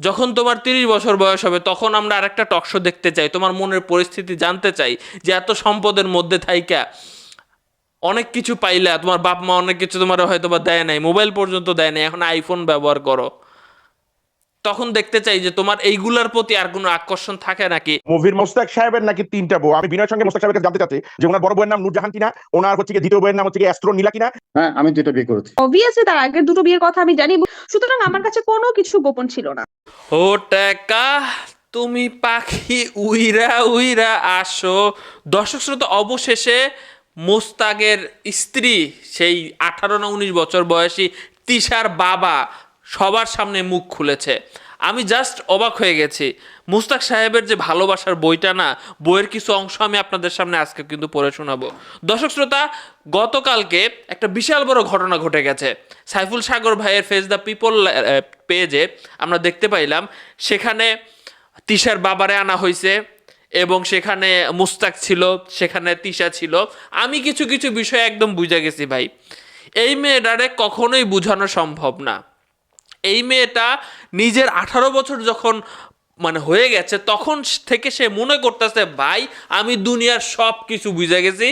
যখন তোমার তিরিশ বছর বয়স হবে, তখন আমরা আরেকটা টকশো দেখতে চাই, তোমার মনের পরিস্থিতি জানতে চাই, যে এত সম্পদের মধ্যে থাইকা অনেক কিছু পাইলা, তোমার বাপ মা অনেক কিছু তোমার হয়তো বা দেয় নাই, মোবাইল পর্যন্ত দেয় নাই, এখন আইফোন ব্যবহার করো। তখন দেখতে চাই যে তোমার এইগুলার প্রতি আর কোনো আকর্ষণ থাকে নাকি? মুভির মোস্তাক সাহেবের নাকি তিনটা বউ। আমি বিনয়ের সঙ্গে মোস্তাক সাহেবের জানতে চাচ্ছি যে ওনার বড় বউয়ের নাম নূরজাহান কিনা? ওনার হচ্ছে কি দ্বিতীয় বউয়ের নাম হচ্ছে কি অ্যাস্ট্রো নীলা কিনা? হ্যাঁ আমি দুটো বিয়ে করেছি। অবভিয়াসলি তার আগের দুটো বিয়ের কথা আমি জানি সুতরাং আমার কাছে কোনো কিছু গোপন ছিল না। ও টাকা তুমি পাখি উইরা উইরা আসো। দর্শক শ্রোতা অবশেষে মোস্তাকের স্ত্রী সেই আঠারো না উনিশ বছর বয়সী তিশার বাবা সবার সামনে মুখ খুলেছে। আমি জাস্ট অবাক হয়ে গেছি। মুস্তাক সাহেবের যে ভালোবাসার বইটা না, বইয়ের কিছু অংশ আমি আপনাদের সামনে আজকে কিন্তু পড়ে শোনাবো। দর্শক শ্রোতা, গতকালকে একটা বিশাল বড় ঘটনা ঘটে গেছে। সাইফুল সাগর ভাইয়ের ফেস দ্য পিপল পেজে আমরা দেখতে পাইলাম, সেখানে তিশার বাবারে আনা হয়েছে এবং সেখানে মুস্তাক ছিল, সেখানে তিশা ছিল। আমি কিছু কিছু বিষয় একদম বুঝে গেছি ভাই। এই মেয়েটারে কখনোই বোঝানো সম্ভব না। এই মেয়েটা নিজের আঠারো বছর যখন মানে হয়ে গেছে, তখন থেকে সে মনে করতেছে, ভাই, আমি দুনিয়ার সব কিছু বুঝে গেছি,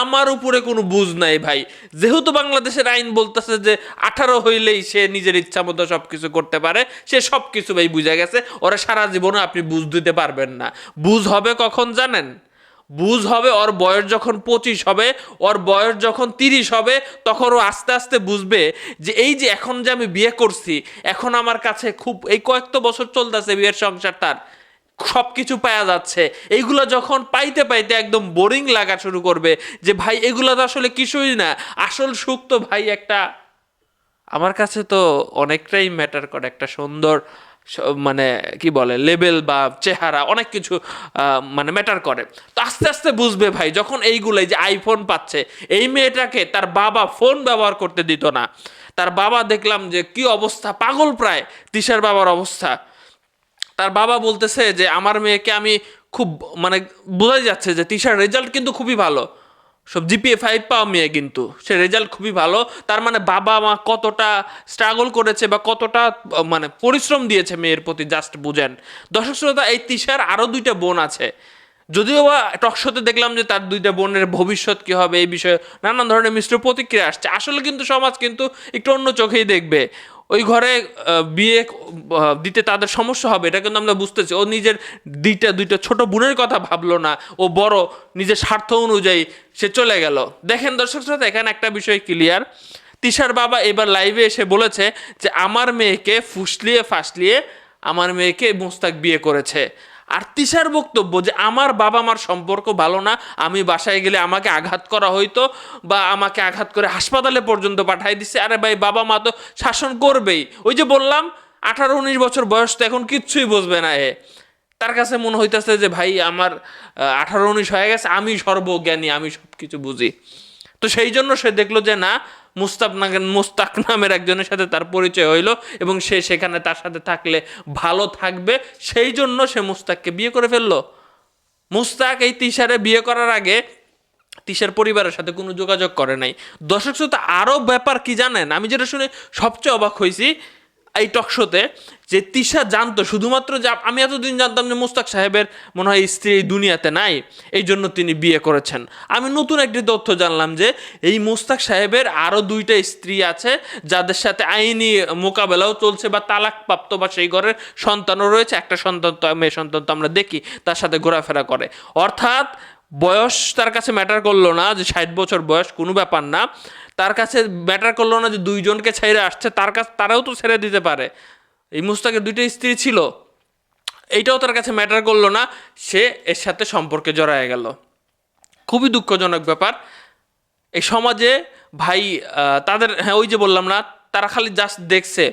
আমার উপরে কোনো বুঝ নাই ভাই। যেহেতু বাংলাদেশের আইন বলতেছে যে আঠারো হইলেই সে নিজের ইচ্ছা মতো সব কিছু করতে পারে, সে সব কিছু ভাই বুঝে গেছে, ওরা সারা জীবনে আপনি বুঝ দিতে পারবেন না। বুঝ হবে কখন জানেন? বুঝ হবে, ওর বয়স যখন পঁচিশ হবে, ওর বয়স যখন তিরিশ হবে, তখন ও আস্তে আস্তে বুঝবে যে এই যে এখন যে আমি বিয়ে করছি, এখন আমার কাছে খুব, এই কয়েকটা বছর চলতেছে বিয়ের সংসার তার সব কিছু পাওয়া যাচ্ছে। এইগুলো যখন পাইতে পাইতে একদম বোরিং লাগা শুরু করবে যে ভাই, এগুলো তো আসলে কিছুই না। আসল সুখ তো ভাই একটা, আমার কাছে তো অনেকটাই ম্যাটার করে একটা সুন্দর মানে কি বলে লেবেল বা চেহারা অনেক কিছু মানে ম্যাটার করে। তো আস্তে আস্তে বুঝবে ভাই, যখন এইগুলো যে আইফোন পাচ্ছে, এই মেয়েটাকে তার বাবা ফোন ব্যবহার করতে দিত না। তার বাবা দেখলাম যে কি অবস্থা, পাগল প্রায়, তিশার বাবার অবস্থা। তার বাবা বলতেছে যে, আমার মেয়েকে আমি খুব মানে বোঝাই যাচ্ছে যে তিশার রেজাল্ট কিন্তু খুবই ভালো। সব জিপিএ ফাইভ পাওয়া মেয়ে কিন্তু। সে রেজাল্ট খুবই ভালো। তার মানে বাবা মা কতটা স্ট্রাগল করেছে বা কতটা মানে পরিশ্রম দিয়েছে মেয়ের প্রতি জাস্ট বুঝেন। দর্শক শ্রোতা, এই তিশার আরও দুইটা বোন আছে। যদিও বা টকশোতে দেখলাম যে তার দুইটা বোনের ভবিষ্যৎ কি হবে, এই বিষয়ে নানান ধরনের মিশ্র প্রতিক্রিয়া আসছে। আসলে কিন্তু সমাজ কিন্তু একটু অন্য চোখেই দেখবে। ওই ঘরে বিয়ে দিতে তাদের সমস্যা হবে, এটা কিন্তু আমরা বুঝতেছি। ও নিজের দুইটা দুইটা ছোট বোনের কথা ভাবলো না, ও বড়, নিজের স্বার্থ অনুযায়ী সে চলে গেল। দেখেন দর্শক শ্রোতা, এখানে একটা বিষয় ক্লিয়ার তিশার বাবা এবার লাইভে এসে বলেছে যে, আমার মেয়েকে ফুসলিয়ে ফাসলিয়ে আমার মেয়েকে মোস্তাক বিয়ে করেছে। আর তিশার বক্তব্য যে আমার বাবা মার সম্পর্ক ভালো না, আমি বাসায় গেলে আমাকে আঘাত করা হইতো বা আমাকে আঘাত করে হাসপাতালে পর্যন্ত পাঠাই দিচ্ছে আরে ভাই, বাবা মা তো শাসন করবেই। ওই যে বললাম, আঠারো, উনিশ বছর বয়স তো এখন কিচ্ছুই বুঝবে না এ। তার কাছে মনে হইতেছে যে ভাই, আমার আঠারো, উনিশ হয়ে গেছে, আমি সর্বজ্ঞানী, আমি সব কিছু বুঝি। তো সেই জন্য সে দেখল যে না মুস্তাক না- মুস্তাক নামের একজনের সাথে তার পরিচয় হইল এবং সে সেখানে তার সাথে থাকলে ভালো থাকবে। সেই জন্য সে মুস্তাককে বিয়ে করে ফেলল। মুস্তাক এই তিশারে বিয়ে করার আগে তিশার পরিবারের সাথে কোনো যোগাযোগ করে নাই। দর্শক শ্রোতা, আরও ব্যাপার কি জানেন? আমি যেটা শুনে সবচেয়ে অবাক হয়েছি এই টকশোতে যে তিশা জানতো শুধুমাত্র যে আমি এতদিন জানতাম যে মুস্তাক সাহেবের মনে হয় স্ত্রী এই দুনিয়াতে নাই, এই জন্য তিনি বিয়ে করেছেন। আমি নতুন একটি তথ্য জানলাম যে এই মুস্তাক সাহেবের আরও দুইটা স্ত্রী আছে, যাদের সাথে আইনি মোকাবেলাও চলছে বা তালাকপ্রাপ্ত বা সেই ঘরের সন্তানও রয়েছে। একটা সন্তান তো, মেয়ে সন্তান তো আমরা দেখি, তার সাথে ঘোরাফেরা করে। অর্থাৎ বয়স তার কাছে ম্যাটার করল না যে ষাট বছর বয়স কোনো ব্যাপার না। তার কাছে ব্যাটার করল না যে দুইজনকে ছেড়ে আসছে, তার কাছে তারাও তো ছেড়ে দিতে পারে। এই মুস্তাকের দুইটা স্ত্রী ছিল। এইটাও তার কাছে ম্যাটার করল না, সে এর সাথে সম্পর্কে জড়ায় গেল। খুবই দুঃখজনক ব্যাপার। এই সমাজে ভাই তাদের হ্যাঁ ওই যে বললাম না তারা খালি জাস্ট দেখছে।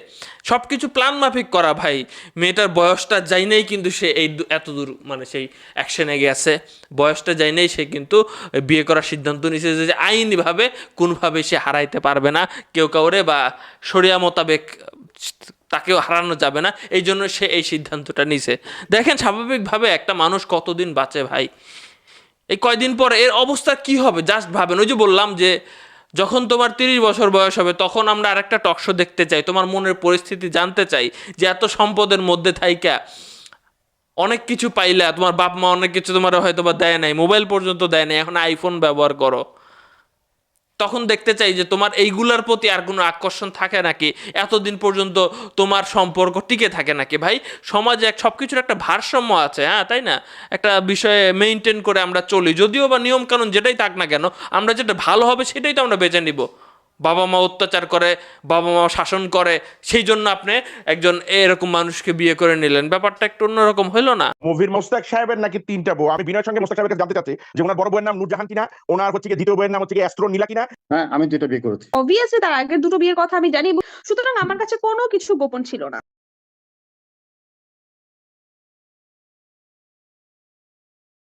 সব কিছু প্ল্যান মাফিক করা ভাই। মেয়েটার বয়সটা যাই নাই কিন্তু সে এই এত দূর মানে সেই অ্যাকশনে গেছে। বয়সটা যাই নাই, সে কিন্তু বিয়ে করার সিদ্ধান্ত নিয়েছে যে আইনিভাবে কোনোভাবে সে হারাইতে পারবে না। কেউ কাউরে বা সরিয়া মোতাবেক তাকেও হারানো যাবে না। এই জন্য সে এই সিদ্ধান্তটা নিছে দেখেন স্বাভাবিকভাবে একটা মানুষ কতদিন বাঁচে ভাই? এই কয়দিন পরে এর অবস্থা কি হবে? জাস্ট ভাবেন। ওই যে বললাম যে যখন তোমার তিরিশ বছর বয়স হবে, তখন আমরা আরেকটা টকশো দেখতে চাই, তোমার মনের পরিস্থিতি জানতে চাই, যে এত সম্পদের মধ্যে থাইকা অনেক কিছু পাইলা, তোমার বাপ মা অনেক কিছু তোমার হয়তো বা দেয় নাই, মোবাইল পর্যন্ত দেয় নাই, এখন আইফোন ব্যবহার করো। তখন দেখতে চাই যে তোমার এইগুলার প্রতি আর কোনো আকর্ষণ থাকে নাকি? এতদিন পর্যন্ত তোমার সম্পর্ক টিকে থাকে নাকি ভাই? সমাজে এক সব কিছুর একটা ভারসাম্য আছে হ্যাঁ তাই না? একটা বিষয়ে মেনটেন করে আমরা চলি, যদিও বা নিয়মকানুন যেটাই থাক না কেন, আমরা যেটা ভালো হবে সেটাই তো আমরা বেছে নিব। বাবা মা অত্যাচার করে বাবা মা শাসন করে সেই জন্য আপনি একজন এরকম মানুষকে বিয়ে করে নিলেন। ব্যাপারটা একটু অন্যরকম হলো না? মুভির মোস্তাক সাহেবের নাকি তিনটা বউ? আমি বিনয়ের সঙ্গে মোস্তাক সাহেবের জানতে চাচ্ছি যে ওনার বড় বউয়ের নাম নূরজাহান কিনা ওনার হচ্ছে কি দ্বিতীয় বউয়ের নাম হচ্ছে কি অ্যাস্ট্রো নীলা কিনা? হ্যাঁ আমি দুটো বিয়ে করেছি। অবভিয়াসলি তার আগের দুটো বিয়ের কথা আমি জানি সুতরাং আমার কাছে কোনো কিছু গোপন ছিল না।